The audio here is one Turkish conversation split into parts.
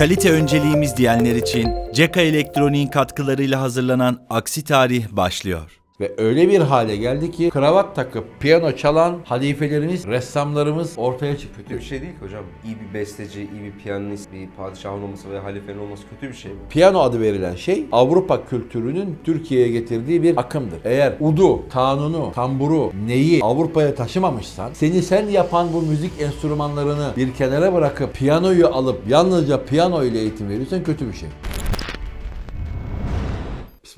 Kalite önceliğimiz diyenler için Ceka Elektronik'in katkılarıyla hazırlanan Aksi Tarih başlıyor. Ve öyle bir hale geldi ki kravat takıp piyano çalan halifelerimiz, ressamlarımız ortaya çıktı. Kötü bir şey değil ki hocam. İyi bir besteci, iyi bir piyanist, bir padişahın olması veya halifenin olması kötü bir şey mi? Piyano adı verilen şey Avrupa kültürünün Türkiye'ye getirdiği bir akımdır. Eğer udu, kanunu, tamburu, neyi Avrupa'ya taşımamışsan seni sen yapan bu müzik enstrümanlarını bir kenara bırakıp piyanoyu alıp yalnızca piyano ile eğitim veriyorsan kötü bir şey.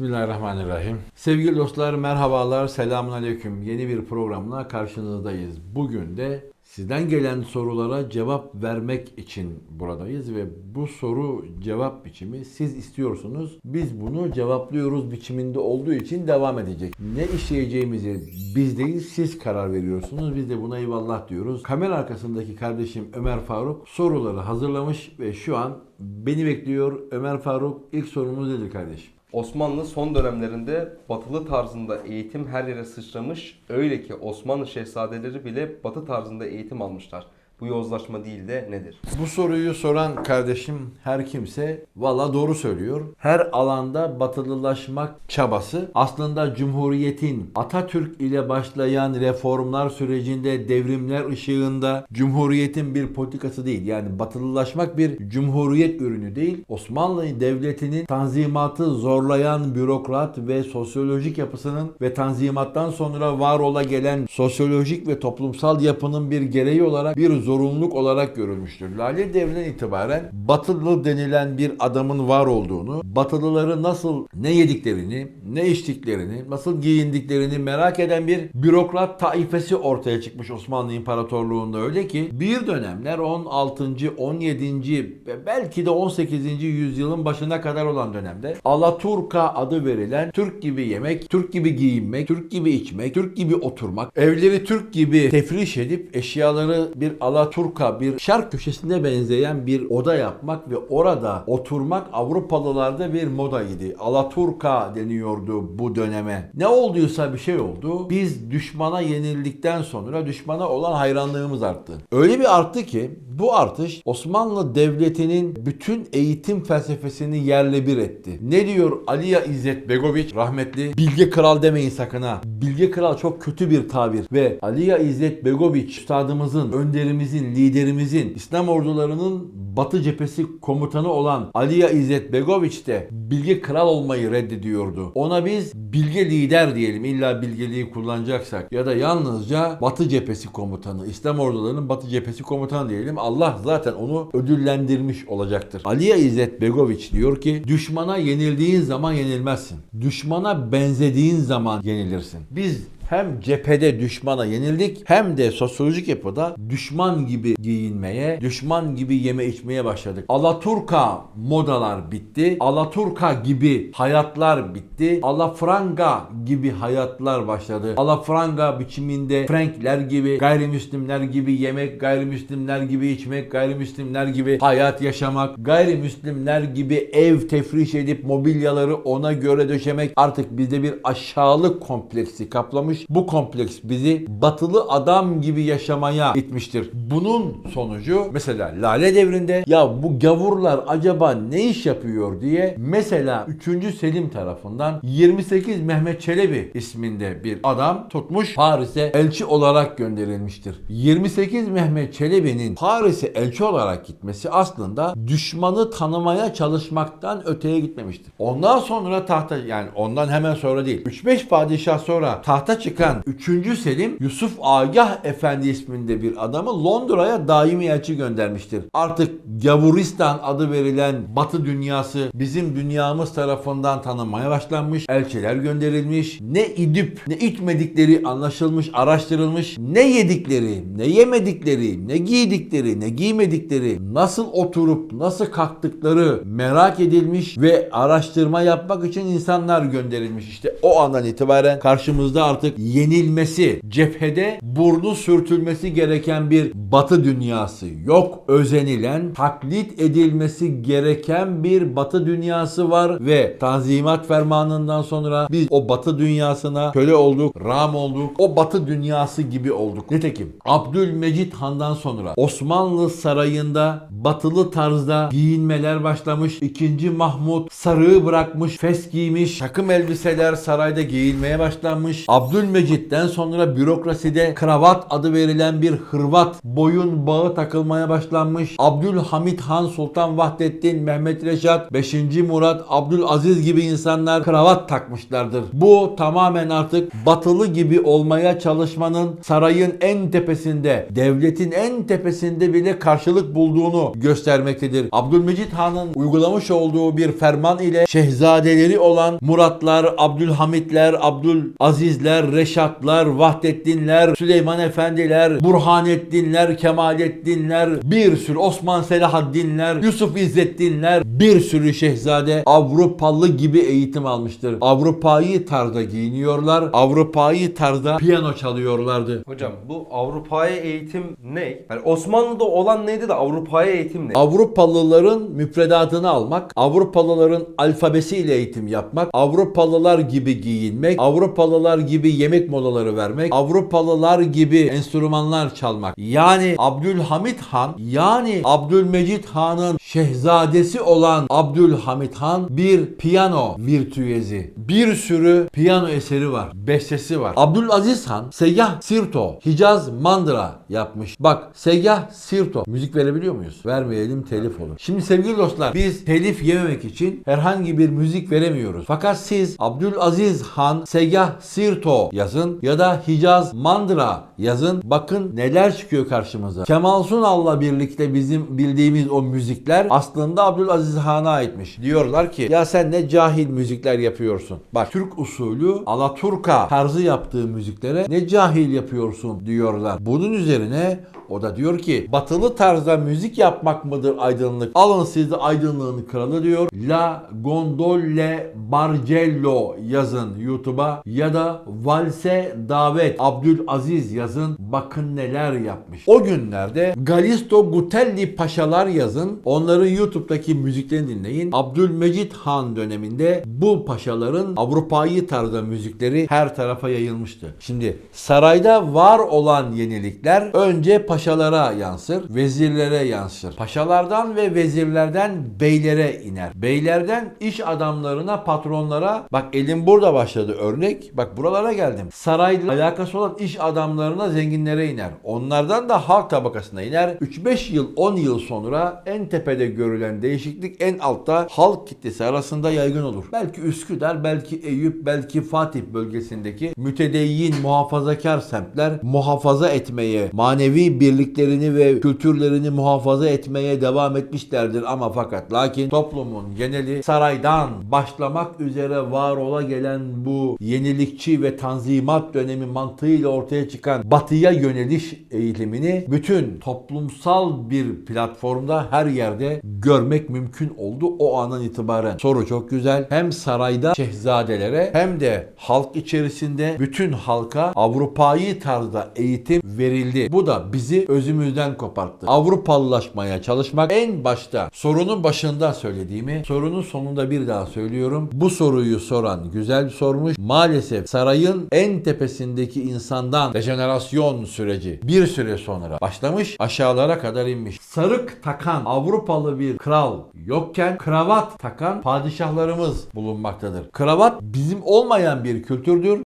Bismillahirrahmanirrahim. Sevgili dostlar merhabalar, selamun aleyküm. Yeni bir programla karşınızdayız. Bugün de sizden gelen sorulara cevap vermek için buradayız ve bu soru cevap biçimi siz istiyorsunuz. Biz bunu cevaplıyoruz biçiminde olduğu için devam edecek. Ne işleyeceğimizi biz değil siz karar veriyorsunuz. Biz de buna eyvallah diyoruz. Kamera arkasındaki kardeşim Ömer Faruk soruları hazırlamış ve şu an beni bekliyor. Ömer Faruk ilk sorumuz nedir kardeşim? Osmanlı son dönemlerinde batılı tarzında eğitim her yere sıçramış. Öyle ki Osmanlı şehzadeleri bile batı tarzında eğitim almışlar. Bu yozlaşma değil de nedir? Bu soruyu soran kardeşim her kimse valla doğru söylüyor. Her alanda batılılaşmak çabası aslında Cumhuriyet'in Atatürk ile başlayan reformlar sürecinde devrimler ışığında Cumhuriyet'in bir politikası değil. Yani batılılaşmak bir Cumhuriyet ürünü değil. Osmanlı Devleti'nin tanzimatı zorlayan bürokrat ve sosyolojik yapısının ve tanzimattan sonra var ola gelen sosyolojik ve toplumsal yapının bir gereği olarak bir zorunluluk olarak görülmüştür. Lale devrinden itibaren batılı denilen bir adamın var olduğunu, batılıları nasıl ne yediklerini, ne içtiklerini, nasıl giyindiklerini merak eden bir bürokrat taifesi ortaya çıkmış Osmanlı İmparatorluğu'nda öyle ki bir dönemler 16. 17. ve belki de 18. yüzyılın başına kadar olan dönemde Alaturka adı verilen Türk gibi yemek, Türk gibi giyinmek, Türk gibi içmek, Türk gibi oturmak, evleri Türk gibi tefriş edip eşyaları bir Alaturka, bir şark köşesine benzeyen bir oda yapmak ve orada oturmak Avrupalılarda bir moda idi. Alaturka deniyordu bu döneme. Ne olduysa bir şey oldu. Biz düşmana yenildikten sonra düşmana olan hayranlığımız arttı. Öyle bir arttı ki bu artış Osmanlı Devleti'nin bütün eğitim felsefesini yerle bir etti. Ne diyor Aliya İzzet Begoviç rahmetli? Bilge Kral demeyin sakın ha. Bilge Kral çok kötü bir tabir ve Aliya İzzet Begoviç üstadımızın, önderimizin, liderimizin, İslam ordularının Batı cephesi komutanı olan Aliya İzzet Begoviç de Bilge Kral olmayı reddediyordu. Ona biz bilge lider diyelim illa bilgeliği kullanacaksak ya da yalnızca Batı cephesi komutanı, İslam ordularının Batı cephesi komutanı diyelim. Allah zaten onu ödüllendirmiş olacaktır. Aliya İzzet Begoviç diyor ki düşmana yenildiğin zaman yenilmezsin. Düşmana benzediğin zaman yenilirsin. Biz hem cephede düşmana yenildik hem de sosyolojik yapıda düşman gibi giyinmeye, düşman gibi yeme içmeye başladık. Alaturka modalar bitti. Alaturka gibi hayatlar bitti. Alafranga gibi hayatlar başladı. Alafranga biçiminde Frankler gibi, gayrimüslimler gibi yemek, gayrimüslimler gibi içmek, gayrimüslimler gibi hayat yaşamak, gayrimüslimler gibi ev tefriş edip mobilyaları ona göre döşemek artık bizde bir aşağılık kompleksi kaplamış. Bu kompleks bizi batılı adam gibi yaşamaya itmiştir. Bunun sonucu mesela Lale devrinde ya bu gavurlar acaba ne iş yapıyor diye mesela 3. Selim tarafından 28 Mehmet Çelebi isminde bir adam tutmuş Paris'e elçi olarak gönderilmiştir. 28 Mehmet Çelebi'nin Paris'e elçi olarak gitmesi aslında düşmanı tanımaya çalışmaktan öteye gitmemiştir. Ondan sonra tahta yani ondan hemen sonra değil 3-5 padişah sonra tahta çıkan 3. Selim Yusuf Agah Efendi isminde bir adamı Londra'ya daimi elçi göndermiştir. Artık Gavuristan adı verilen Batı dünyası bizim dünyamız tarafından tanınmaya başlanmış. Elçiler gönderilmiş. Ne idip ne içmedikleri anlaşılmış, araştırılmış. Ne yedikleri, ne yemedikleri, ne giydikleri, ne giymedikleri, nasıl oturup nasıl kalktıkları merak edilmiş ve araştırma yapmak için insanlar gönderilmiş. İşte o andan itibaren karşımızda artık yenilmesi, cephede burnu sürtülmesi gereken bir batı dünyası yok. Özenilen, taklit edilmesi gereken bir batı dünyası var ve Tanzimat Fermanı'ndan sonra biz o batı dünyasına köle olduk, ram olduk. O batı dünyası gibi olduk. Nitekim Abdülmecit Han'dan sonra Osmanlı sarayında batılı tarzda giyinmeler başlamış. İkinci Mahmut sarığı bırakmış, fes giymiş, takım elbiseler sarayda giyilmeye başlanmış. Abdülmecit'ten sonra bürokraside kravat adı verilen bir hırvat boyun bağı takılmaya başlanmış. Abdülhamit Han, Sultan Vahdettin, Mehmet Reşat, 5. Murat, Abdülaziz gibi insanlar kravat takmışlardır. Bu tamamen artık batılı gibi olmaya çalışmanın sarayın en tepesinde, devletin en tepesinde bile karşılık bulduğunu göstermektedir. Abdülmecit Han'ın uygulamış olduğu bir ferman ile şehzadeleri olan Muratlar, Abdülhamitler, Abdülazizler, Reşatlar, Vahdettinler, Süleyman Efendiler, Burhanettinler, Kemalettinler, bir sürü Osman Selahaddinler, Yusuf İzzettinler, bir sürü şehzade Avrupalı gibi eğitim almıştır. Avrupa'yı tarzda giyiniyorlar, Avrupa'yı tarzda piyano çalıyorlardı. Hocam bu Avrupa'ya eğitim ne? Yani Osmanlı'da olan neydi de Avrupa'ya eğitim ne? Avrupalıların müfredatını almak, Avrupalıların alfabesiyle eğitim yapmak, Avrupalılar gibi giyinmek, Avrupalılar gibi yemek molaları vermek, Avrupalılar gibi enstrümanlar çalmak. Yani Abdülhamit Han, yani Abdülmecit Han'ın şehzadesi olan Abdülhamit Han bir piyano virtüezi. Bir sürü piyano eseri var, bestesi var. Abdülaziz Han Seyyah Sirto, Hicaz Mandıra yapmış. Bak Seyyah Sirto. Müzik verebiliyor muyuz? Vermeyelim telif olur. Şimdi sevgili dostlar biz telif yememek için herhangi bir müzik veremiyoruz. Fakat siz Abdülaziz Han Seyyah Sirto yazın ya da Hicaz Mandıra yazın. Bakın neler çıkıyor karşımıza. Kemal Sunal'la birlikte bizim bildiğimiz o müzikler aslında Abdülaziz Han'a aitmiş. Diyorlar ki ya sen ne cahil müzikler yapıyorsun. Bak Türk usulü Alaturka tarzı yaptığı müziklere ne cahil yapıyorsun diyorlar. Bunun üzerine o da diyor ki batılı tarzda müzik yapmak mıdır aydınlık? Alın siz de aydınlığın kralı diyor. La Gondole Bargello yazın YouTube'a ya da Valse Davet Abdülaziz yazın. Bakın neler yapmış. O günlerde Galisto Gutelli Paşalar yazın. Onların YouTube'daki müziklerini dinleyin. Abdülmecit Han döneminde bu paşaların Avrupa'yı tarzda müzikleri her tarafa yayılmıştı. Şimdi sarayda var olan yenilikler önce paşalara yansır, vezirlere yansır. Paşalardan ve vezirlerden beylere iner. Beylerden iş adamlarına, patronlara bak elim burada başladı örnek. Bak buralara geldim. Sarayla alakası olan iş adamlarına, zenginlere iner. Onlardan da halk tabakasına iner. 3-5 yıl, 10 yıl sonra en tepede görülen değişiklik en altta halk kitlesi arasında yaygın olur. Belki Üsküdar, belki Eyüp, belki Fatih bölgesindeki mütedeyyin, muhafazakar semtler muhafaza etmeye, manevi birliklerini ve kültürlerini muhafaza etmeye devam etmişlerdir. Ama fakat lakin toplumun geneli saraydan başlamak üzere var ola gelen bu yenilikçi ve tanzimat dönemi mantığıyla ortaya çıkan batıya yöneliş eğilimini bütün toplumsal bir platformda her yerde görmek mümkün oldu o andan itibaren. Soru çok güzel. Hem sarayda şehzadelere hem de halk içerisinde bütün halka Avrupa'yı tarzda eğitim verildi. Bu da bizi özümüzden koparttı. Avrupalılaşmaya çalışmak en başta sorunun başında söylediğimi sorunun sonunda bir daha söylüyorum. Bu soruyu soran güzel sormuş. Maalesef sarayın en tepesindeki insandan dejenerasyon süreci bir süre sonra başlamış aşağılara kadar inmiş. Sarık takan Avrupalı bir kral yokken kravat takan padişahlarımız bulunmaktadır. Kravat bizim olmayan bir kültürdür.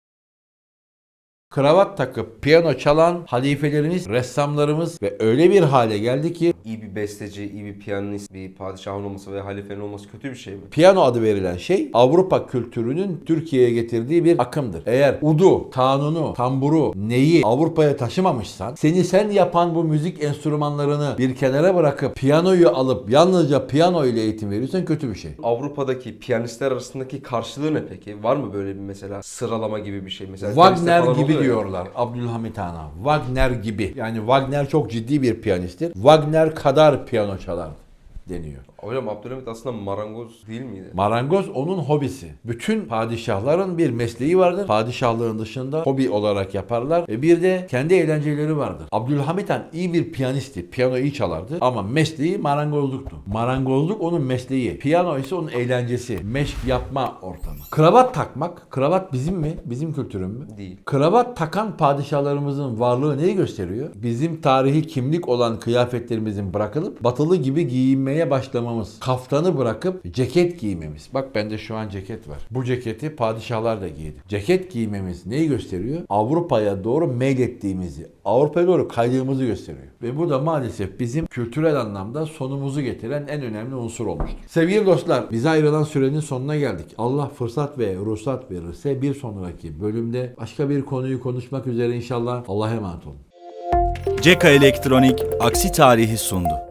Kravat takıp piyano çalan halifelerimiz, ressamlarımız ve öyle bir hale geldi ki İyi bir besteci, iyi bir piyanist, bir padişahın olması ve halifenin olması kötü bir şey mi? Piyano adı verilen şey Avrupa kültürünün Türkiye'ye getirdiği bir akımdır. Eğer udu, kanunu, tamburu, neyi Avrupa'ya taşımamışsan seni sen yapan bu müzik enstrümanlarını bir kenara bırakıp piyanoyu alıp yalnızca piyano ile eğitim veriyorsan kötü bir şey. Avrupa'daki piyanistler arasındaki karşılığı ne peki? Var mı böyle bir mesela sıralama gibi bir şey? Mesela Wagner falan gibi oluyor ya. diyorlar Abdülhamit Han'a. Wagner gibi. Yani Wagner çok ciddi bir piyanisttir. Wagner kadar piyano çalar. Deniyor. Hocam Abdülhamit aslında marangoz değil miydi? Marangoz onun hobisi. Bütün padişahların bir mesleği vardır. Padişahlığın dışında hobi olarak yaparlar. Ve bir de kendi eğlenceleri vardır. Abdülhamit Han iyi bir piyanisti. Piyano iyi çalardı. Ama mesleği marangozluktu. Marangozluk onun mesleği. Piyano ise onun eğlencesi. Meşk yapma ortamı. Kravat takmak. Kravat bizim mi? Bizim kültürün mü? Değil. Kravat takan padişahlarımızın varlığı neyi gösteriyor? Bizim tarihi kimlik olan kıyafetlerimizin bırakılıp batılı gibi giyinmeye başlamamız. Kaftanı bırakıp ceket giymemiz. Bak bende şu an ceket var. Bu ceketi padişahlar da giydi. Ceket giymemiz neyi gösteriyor? Avrupa'ya doğru meylettiğimizi, Avrupa'ya doğru kaydığımızı gösteriyor. Ve bu da maalesef bizim kültürel anlamda sonumuzu getiren en önemli unsur olmuştur. Sevgili dostlar, bize ayrılan sürenin sonuna geldik. Allah fırsat ve ruhsat verirse bir sonraki bölümde başka bir konuyu konuşmak üzere inşallah. Allah'a emanet olun. Ceka Elektronik aksi tarihi sundu.